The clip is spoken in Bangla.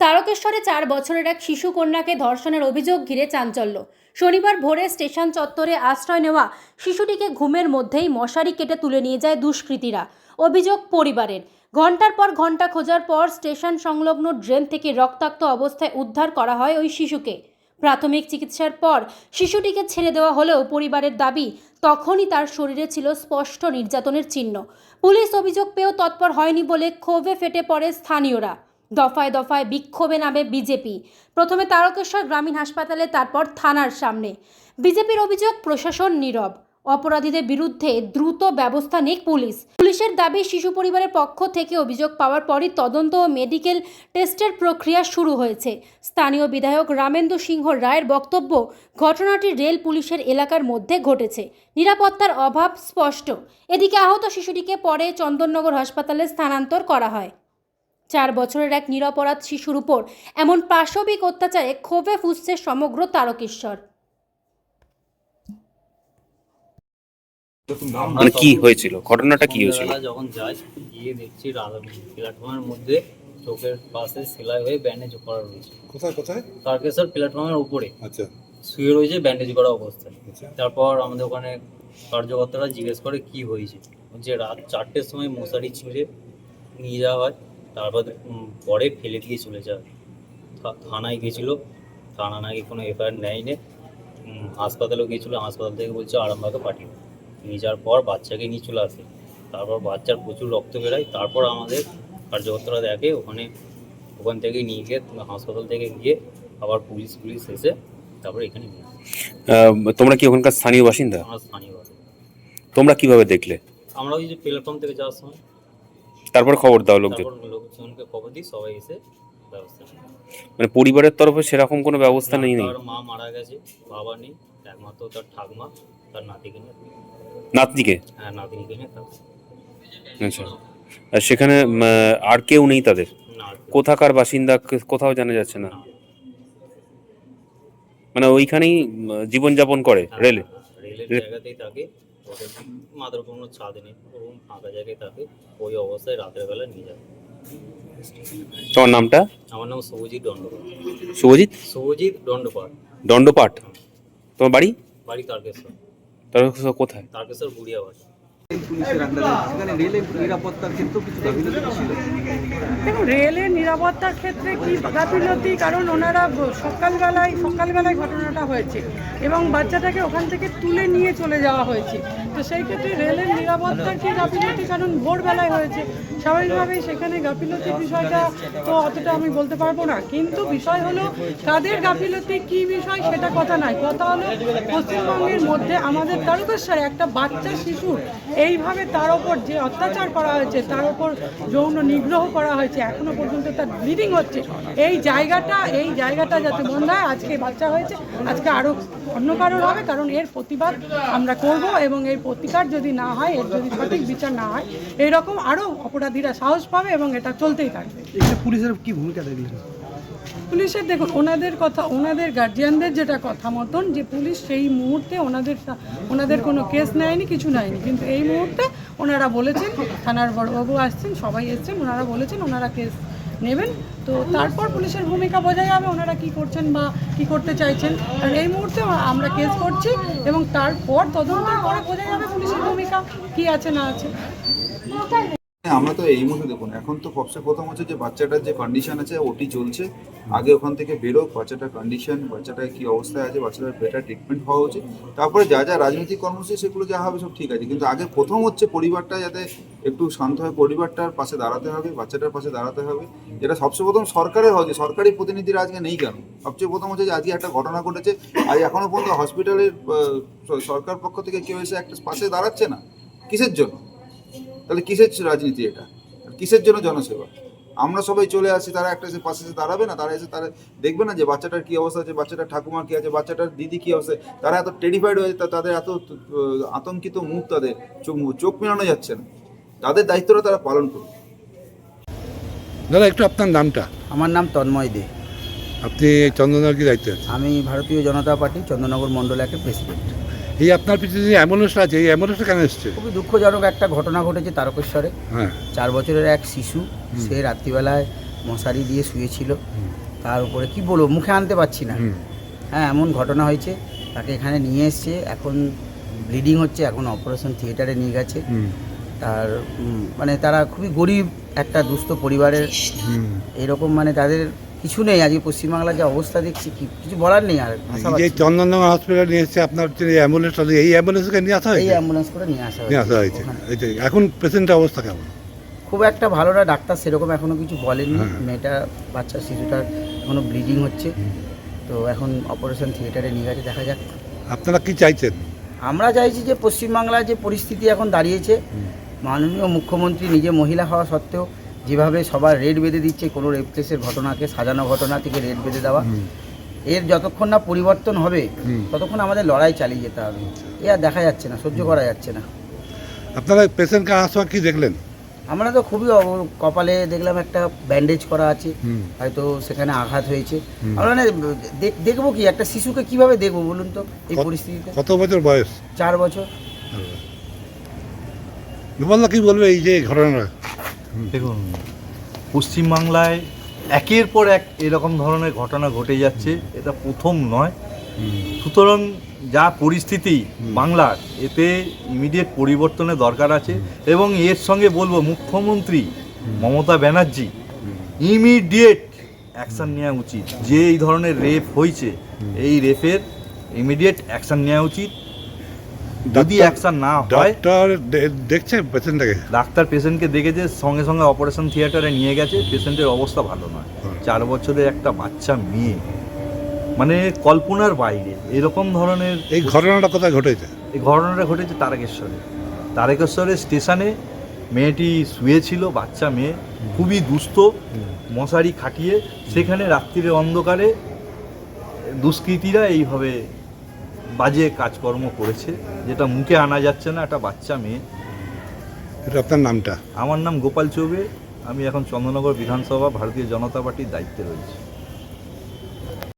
তারকেশ্বরে চার বছরের এক শিশু কন্যাকে ধর্ষণের অভিযোগ ঘিরে চাঞ্চল্য। শনিবার ভোরে স্টেশন চত্বরে আশ্রয় নেওয়া শিশুটিকে ঘুমের মধ্যেই মশারি কেটে তুলে নিয়ে যায় দুষ্কৃতীরা। অভিযোগ পরিবারের। ঘণ্টার পর ঘণ্টা খোঁজার পর স্টেশন সংলগ্ন ড্রেন থেকে রক্তাক্ত অবস্থায় উদ্ধার করা হয় ওই শিশুকে। প্রাথমিক চিকিৎসার পর শিশুটিকে ছেড়ে দেওয়া হলেও পরিবারের দাবি, তখনই তার শরীরে ছিল স্পষ্ট নির্যাতনের চিহ্ন। পুলিশ অভিযোগ পেয়েও তৎপর হয়নি বলে ক্ষোভে ফেটে পড়ে স্থানীয়রা। দফায় দফায় বিক্ষোভে নামে বিজেপি। প্রথমে তারকেশ্বর গ্রামীণ হাসপাতালে, তারপর থানার সামনে। বিজেপির অভিযোগ, প্রশাসন নীরব। অপরাধীদের বিরুদ্ধে দ্রুত ব্যবস্থা নিক পুলিশ। পুলিশের দাবি, শিশু পরিবারের পক্ষ থেকে অভিযোগ পাওয়ার পরই তদন্ত ও মেডিকেল টেস্টের প্রক্রিয়া শুরু হয়েছে। স্থানীয় বিধায়ক রামেন্দু সিংহ রায়ের বক্তব্য, ঘটনাটি রেল পুলিশের এলাকার মধ্যে ঘটেছে। নিরাপত্তার অভাব স্পষ্ট। এদিকে আহত শিশুটিকে পরে চন্দননগর হাসপাতালে স্থানান্তর করা হয়। চার বছরের এক নিরপরাধ শিশুর উপর এমন পাশবিক অত্যাচারে ক্ষোভে ফুসছে সমগ্র তারকেশ্বর। মানে কি হয়েছিল? ঘটনাটা কি হয়েছিল? যখন যাই গিয়ে দেখছি প্ল্যাটফর্মের মধ্যে চোখের পাশে সেলাই হয়ে ব্যান্ডেজ করা রয়েছে। কোথায় কোথায়? তারকেশ্বর প্ল্যাটফর্মের উপরে। আচ্ছা। শুয়ে রয়েছে ব্যান্ডেজ করা অবস্থায়। আচ্ছা। তারপর আমাদের ওখানে কার্যকর্তারা জিজ্ঞেস করে কি হয়েছে? যে রাত চারটের সময় মশারি ছিঁড়ে নিয়ে যাওয়া হয়। তারপর পরে ফেলে দিয়ে চলে যায় থানায় গেছিল। থানা নাকি কোনো এফআইআর নেয়নি। হাসপাতালেও গেছিল। হাসপাতাল থেকে বলছে আরামবাগে পাঠিয়ে। নিয়ে যাওয়ার পর বাচ্চাকে নিয়ে চলে আসে। তারপর বাচ্চার প্রচুর রক্ত বেরোয়। তারপর আমাদের কার্যকর্তারা দেখে ওখানে ওখান থেকে নিয়ে গিয়ে হাসপাতাল থেকে গিয়ে আবার পুলিশ পুলিশ এসে তারপর এখানে নিয়ে তোমরা কি ওখানকার স্থানীয় বাসিন্দা? আমরা স্থানীয় বাসিন্দা। তোমরা কীভাবে দেখলে? আমরা ওই যে প্ল্যাটফর্ম থেকে যাওয়ার সময় তারপর খবর দাও লোকজন। তারপর লোকজনকে খবর দিই সবাই এসে ব্যবস্থা নেয়। মানে পরিবারের তরফে সেরকম কোনো ব্যবস্থা নেই নেই তার মা মারা গেছে বাবা নেই একমাত্র তার ঠাকমা তার নাতিকে নিয়ে। নাতনিকে? হ্যাঁ নাতিনিকে নিয়ে থাকছে আচ্ছা। আর সেখানে উম, আহ, আর কেউ নেই তাদের? না আর কেউ- কোথাকার বাসিন্দা কে- কোথাও জানা যাচ্ছে না? না। মানে ওইখানেই উম, জীবনযাপন করে রেলে? রেলের রে- জায়গাতেই থাকে। ওদের মাথার কোনো ছাদ নেই ওরকম ফাঁকা জায়গায় থাকে ওই অবস্থায় রাতের বেলা নিয়ে যাবে। তোমার নামটা? আমার নাম শুভজিৎ দণ্ডপাঠ। শুভজিৎ? শুভজিৎ দণ্ডপাঠ। দণ্ডপাঠ? তোমার বাড়ি? বাড়ি তারকেশ্বর। তারকেশ্বর কোথায়? তারকেশ্বর বুড়িয়া বাড়ি রেলের নিরাপত্তার দেখুন, রেলের নিরাপত্তার ক্ষেত্রে কি গাফিলতি? কারণ ওনারা সকালবেলায় সকালবেলায় ঘটনাটা হয়েছে এবং বাচ্চাটাকে ওখান থেকে তুলে নিয়ে চলে যাওয়া হয়েছে। তো সেই ক্ষেত্রে রেলের নিরাপত্তার কি গাফিলতি? কারণ ভোরবেলায় হয়েছে। স্বাভাবিকভাবেই সেখানে গাফিলতির বিষয়টা তো অতটা আমি বলতে পারব না। কিন্তু বিষয় হলো, কাদের গাফিলতি? কি বিষয়? সেটা কথা নয়। কথা হলো, পশ্চিমবঙ্গের মধ্যে আমাদের তারকেশ্বরে একটা বাচ্চা শিশুর এইভাবে তার ওপর যে অত্যাচার করা হয়েছে, তার ওপর যৌন নিগ্রহ করা হয়েছে, এখনও পর্যন্ত তার ব্লিডিং হচ্ছে। এই জায়গাটা এই জায়গাটা যাতে বন্ধ হয়, আজকে বাচ্চা হয়েছে, আজকে আরও অন্য কারোর হবে, কারণ এর প্রতিবাদ আমরা করব এবং এর প্রতিকার যদি না হয়, এর যদি সঠিক বিচার না হয়, এইরকম আরও অপরাধীরা সাহস পাবে এবং এটা চলতেই থাকবে। পুলিশের কি ভূমিকা দেখলেন? পুলিশের দেখুন, ওনাদের কথা, ওনাদের গার্জিয়ানদের যেটা কথা মতন, যে পুলিশ সেই মুহূর্তে ওনাদের ওনাদের কোনো কেস নেয়নি, কিছু নেয়নি। কিন্তু এই মুহূর্তে ওনারা বলেছেন, থানার বড়বাবু আসছেন, সবাই এসছেন, ওনারা বলেছেন ওনারা কেস নেবেন। তো তারপর পুলিশের ভূমিকা বোঝা যাবে, ওনারা কি করছেন বা কি করতে চাইছেন। আর এই মুহূর্তে আমরা কেস করছি এবং তারপর তদন্তের পরে বোঝা যাবে পুলিশের ভূমিকা, কি আছে না আছে। আমরা তো এই মুহূর্তে দেখুন, এখন তো সবচেয়ে প্রথম হচ্ছে যে বাচ্চাটার যে কন্ডিশন আছে, ওটি চলছে। আগে ওখান থেকে বেরোক, বাচ্চাটার কন্ডিশন বাচ্চাটার কি অবস্থায় আছে, বাচ্চাটার বেটার ট্রিটমেন্ট হওয়া উচিত। তারপরে যা যা রাজনৈতিক কর্মসূচি, সেগুলো যা হবে সব ঠিক আছে। কিন্তু আগে প্রথম হচ্ছে পরিবারটা যাতে একটু শান্ত হয় পরিবারটার পাশে দাঁড়াতে হবে, বাচ্চাটার পাশে দাঁড়াতে হবে। যেটা সবচেয়ে প্রথম সরকারের হয় যে সরকারি প্রতিনিধিরা আজকে নেই কেন? সবচেয়ে প্রথম হচ্ছে যে আজকে একটা ঘটনা ঘটেছে, আজ এখনও পর্যন্ত হসপিটালের সরকার পক্ষ থেকে কেউ এসে একটা পাশে দাঁড়াচ্ছে না। কিসের জন্য? তাহলে কিসের রাজনীতি এটা? কিসের জন্য জনসেবা? আমরা সবাই চলে আসি তারা একটা এসে পাশে এসে দাঁড়াবে না? তারা এসে তারা দেখবে না যে বাচ্চাটার কি অবস্থা আছে বাচ্চাটার ঠাকুমার কি আছে বাচ্চাটার দিদি কি অবস্থা? তারা এত টেরিফাইড হয়ে তাদের এত আতঙ্কিত মুখ তাদের চোখ চোখ মেলানো যাচ্ছে না। তাদের দায়িত্বটা তারা পালন করুন দাদা একটু আপনার নামটা? আমার নাম তন্ময় দে। আপনি চন্দননগর কি দায়িত্বে আমি ভারতীয় জনতা পার্টি চন্দ্রনগর মণ্ডল একের প্রেসিডেন্ট এই আপনার পিছনে যে অ্যাম্বুলেন্সটা আছে এই অ্যাম্বুলেন্সটা কেন এসছে? খুবই দুঃখজনক একটা ঘটনা ঘটেছে তারকেশ্বরে। হ্যাঁ। চার বছরের এক শিশু সে রাত্রিবেলায় মশারি দিয়ে শুয়েছিল। তার উপরে কি বলব মুখে আনতে পারছি না। হ্যাঁ এমন ঘটনা হয়েছে। তাকে এখানে নিয়ে এসছে। এখন ব্লিডিং হচ্ছে এখন অপারেশন থিয়েটারে নিয়ে গেছে। তার মানে তারা খুবই গরিব একটা দুস্থ পরিবারের। এরকম মানে তাদের কিছু নেই আজকে পশ্চিমবাংলার যে অবস্থা দেখছি কি কিছু বলার নেই আর এই যে। চন্দননগর হসপিটালে নিয়ে এসছে আপনার হচ্ছে এই অ্যাম্বুলেন্সটা এই অ্যাম্বুলেন্সকে নিয়ে আসা এই অ্যাম্বুলেন্স করে নিয়ে আসা নিয়ে আসা হয়েছে। এখন পেশেন্টের অবস্থা কেমন? খুব একটা ভালো না ডাক্তার সেরকম এখনও কিছু বলেননি হ্যাঁ। মেয়েটা বাচ্চা শিশুটার এখনও ব্লিডিং হচ্ছে। তো এখন অপারেশন থিয়েটারে নিয়ে গেছে দেখা যাক। আপনারা কি চাইছেন? আমরা চাইছি যে পশ্চিমবাংলার যে পরিস্থিতি এখন দাঁড়িয়েছে মাননীয় মুখ্যমন্ত্রী নিজে মহিলা হওয়া সত্ত্বেও যেভাবে সবার রেড বেঁধে দিচ্ছে কোনো রেপ কেসের ঘটনাকে সাজানো ঘটনা থেকে রেড বেঁধে দেওয়া। এর যতক্ষণ না পরিবর্তন হবে ততক্ষণ আমাদের লড়াই চালিয়ে যেতে হবে। এ আর দেখা যাচ্ছে না সহ্য করা যাচ্ছে না। আপনারা পেশেন্টকে সময় কি দেখলেন? আমরা তো খুবই কপালে দেখলাম একটা ব্যান্ডেজ করা আছে হয়তো সেখানে আঘাত হয়েছে। আমরা না দেখ- দেখব কি একটা শিশুকে কীভাবে দেখব বলুন তো এই পরিস্থিতিতে? কত বছর বয়স? চার বছর। বিমলদা কি বলবে এই যে ঘটনাটা? দেখুন, পশ্চিমবাংলায় একের পর এক এরকম ধরনের ঘটনা ঘটে যাচ্ছে, এটা প্রথম নয়। সুতরাং যা পরিস্থিতি বাংলার, এতে ইমিডিয়েট পরিবর্তনের দরকার আছে এবং এর সঙ্গে বলব মুখ্যমন্ত্রী মমতা ব্যানার্জি ইমিডিয়েট অ্যাকশন নেওয়া উচিত। যে এই ধরনের রেপ হয়েছে, এই রেপের ইমিডিয়েট অ্যাকশন নেওয়া উচিত। যদি ডাক্তার- অ্যাকশন না হয় ডক্টর দেখছে পেশেন্টটাকে ডাক্তার পেশেন্টকে দেখেছে সঙ্গে সঙ্গে অপারেশন থিয়েটারে নিয়ে গেছে পেশেন্টের অবস্থা ভালো নয়। চার বছরের একটা বাচ্চা মেয়ে। মানে কল্পনার বাইরে এরকম ধরনের এই ঘটনাটা কোথায় ঘটেছে? এই ঘটনাটা ঘটেছে তারকেশ্বরে। তারকেশ্বরের স্টেশনে মেয়েটি শুয়েছিল বাচ্চা মেয়ে খুবই দুস্থ মশারি খাটিয়ে সেখানে রাত্রিরে অন্ধকারে দুষ্কৃতীরা এইভাবে বাজে কাজকর্ম করেছে যেটা মুখে আনা যাচ্ছে না একটা বাচ্চা মেয়ে। এটা আপনার নামটা? আমার নাম গোপাল চৌবে আমি এখন চন্দ্রনগর বিধানসভা ভারতীয় জনতা পার্টির দায়িত্বে রয়েছি।